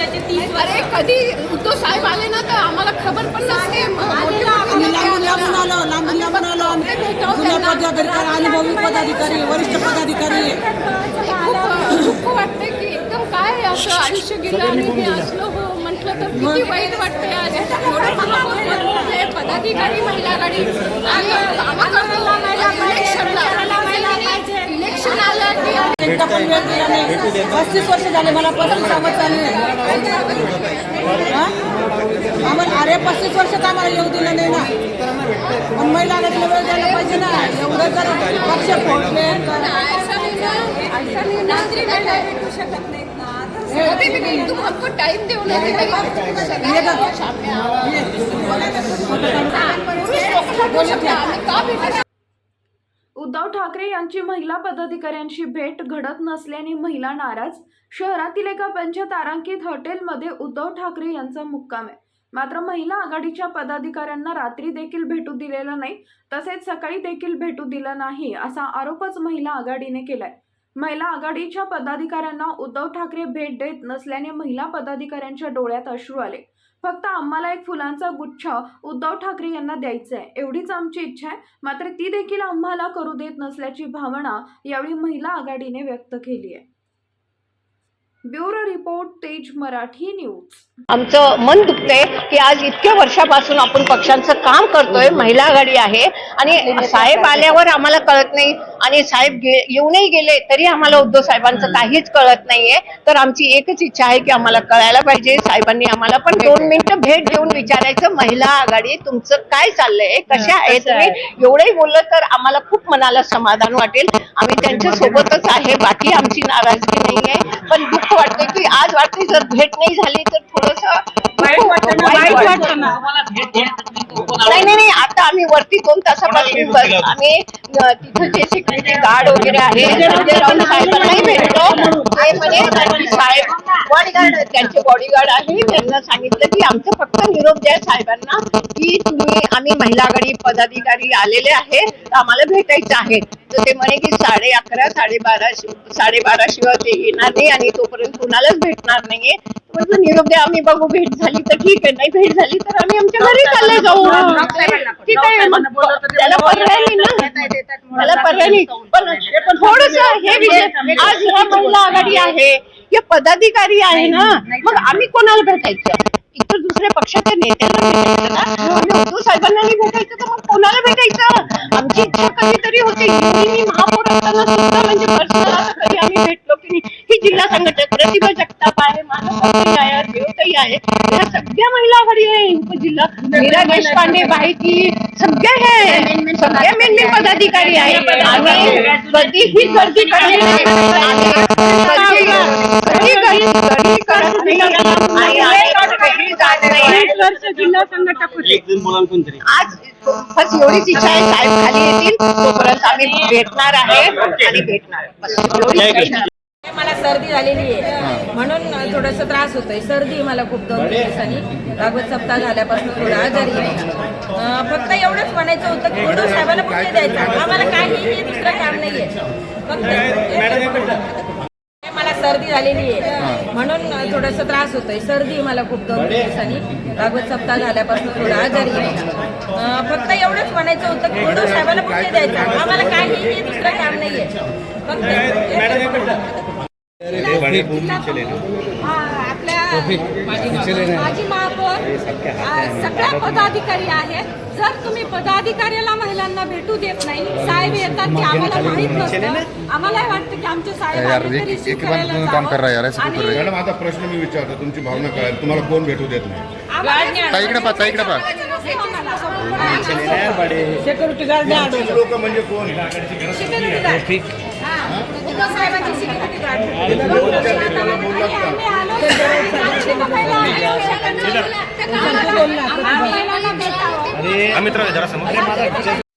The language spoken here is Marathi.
वर्षाचे तीस अरे कधी? उद्धव साहेब आले ना तर आम्हाला खबर पण नसते. अनुभवी पदाधिकारी वरिष्ठ पदाधिकारी. खूप दुःख वाटतंय की एकदम काय असं आयुष्य गेलं आणि हे असलं हो म्हटलं तर किती वाईट हे पदाधिकारी महिला आघाडी आणि आलं की एकदा पण वेळ दिला नाही. पस्तीस वर्ष झाले मला पस्तीस सावध झाले हा? आम्हाला अरे पस्तीस वर्षात आम्हाला येऊ दिलं नाही ना. पण महिला आघाडीला वेळ द्यायला पाहिजे ना. एवढं जर पक्ष फोडले तर ऐसा नहीं ना ऐसा नहीं ना भेटू शकत नाहीत ना तर अभी भी नहीं. तुम हमको टाइम दो ना उद्धव ठाकरे यांची महिला पदाधिकाऱ्यांशी भेट घडत नसल्याने महिला नाराज. शहरातील एका पंचतारांकित हॉटेलमध्ये उद्धव ठाकरे यांचा मुक्काम आहे. मात्र महिला आघाडीच्या पदाधिकाऱ्यांना रात्री देखील भेटू दिलेलं नाही तसेच सकाळी देखील भेटू दिलं नाही असा आरोपच महिला आघाडीने केलाय. महिला आघाडीच्या पदाधिकाऱ्यांना उद्धव ठाकरे भेट देत नसल्याने महिला पदाधिकाऱ्यांच्या डोळ्यात अश्रू आले. फक्त आम्हाला एक फुलांचा गुच्छ उद्धव ठाकरे यांना द्यायचा आहे. एवढीच आमची इच्छा आहे. मात्र ती देखील आम्हाला करू देत नसल्याची भावना यावेळी महिला आघाडीने व्यक्त केली आहे. ब्युरो रिपोर्ट तेज मराठी न्यूज. आमचं मन दुखतंय की आज इतक्या वर्षापासून आपण पक्षांचं काम करतोय महिला आघाडी आहे. आणि साहेब आल्यावर आम्हाला कळत नाही. आणि साहेब येऊनही गेले तरी आम्हाला उद्धव साहेबांचं काहीच कळत नाहीये. तर आमची एकच इच्छा आहे की आम्हाला कळायला पाहिजे. साहेबांनी आम्हाला पण दोन मिनिटं भेट देऊन विचारायचं महिला आघाडी तुमचं काय चाललंय? कशा आहे तुम्ही? एवढंही बोललं तर आम्हाला खूप मनाला समाधान वाटेल. आम्ही त्यांच्या सोबतच आहे. बाकी आमची नाराजगी नाहीये. पण दुःख वाटतंय की आज वाटते जर भेट नाही झाली तर थोडस वाईट वाटतं ना नाही नाही नाही आता आम्ही वरती दोन तासापासून बस आम्ही तिथं जे सिक्युरिटी गार्ड वगैरे आहे राऊत साहेबांनाही भेटलो. म्हणे. साहेब बॉडीगार्ड त्यांचे बॉडीगार्ड आहे. त्यांना सांगितलं की आमचं फक्त निरोप द्या साहेबांना की तुम्ही आम्ही महिला आघाडी पदाधिकारी आलेले आहे. आम्हाला भेटायचं आहे. तर ते म्हणे की साडे अकरा साडेबारा साडेबारा शिवाय ते येणार नाही आणि तोपर्यंत कुणालाच भेटणार नाहीये. निरोप द्या आम्ही बघू भेट झाली तर ठीक आहे. नाही भेट झाली तर आम्ही आमच्या घरी चालले जाऊ. ठीक आहे मग त्याला पर्याय नाही ना. त्याला पर्याय नाही. पण थोडस हे विषय आज ह्या महिला आघाडी आहे हे पदाधिकारी आहे ना मग आम्ही कोणाला भेटायचं? इतर दुसऱ्या पक्षाच्या नेत्यांना भेटायचं. ना आणि उद्धव साहेबांना भेटायचं तर मग कोणाला भेटायचं? आमची इच्छा कधीतरी होती. आहे ह्या सगळ्या महिला आघाडी आहे उपजिल्हा मीरा देशपांडे बाहेकी सगळे हे। सगळे मेन मेन पदाधिकारी आहे आणि कधीही गर्दी कधी- कधी करत नाही. आज बस एवढीच इच्छा आहे साहेब खाली येतील तोपर्यंत आम्ही भेटणार आहे आणि भेटणार एवढीच इच्छा आहे. मला सर्दी झालेली आहे. म्हणून थोडस त्रास होतोय. सर्दी मला खूप दोन दिवसांनी. भागवत सप्ताह झाल्यापासून थोडं आजारी आहे. अं, फक्त एवढंच म्हणायचं होतं की उद्धव साहेबांना पुढे द्यायचं? आम्हाला काहीही दुसरं काम नाहीये. फक्त मला सर्दी झालेली आहे. म्हणून थोडस त्रास होतोय. सर्दी मला खूप दोन तीन दिवसांनी. भागवत सप्ताह झाल्यापासून थोडं आजारी आहे. अं, फक्त एवढंच म्हणायचं होतं की उद्धव साहेबांना पुढे द्यायचं? आम्हाला काहीही दुसरं काम नाहीये. फक्त आपल्या माजी महापौर आ, सगळ्या पदाधिकारी आहेत. जर तुम्ही पदाधिकाऱ्याला महिलांना भेटू देत नाही साहेब येतात की आम्हाला माहीत नसतं. आम्हाला वाटतं की आमचे साहेब क्यों आता प्रश्न मी विचारतो. तुमची भावना कळेल तुम्हाला कोण भेटू देत नाही? इकडे ताई इकडे पहा. सिक्युरिटी गार्ड म्हणजे कोण? साहेबांची आम्ही तर जरा समोर.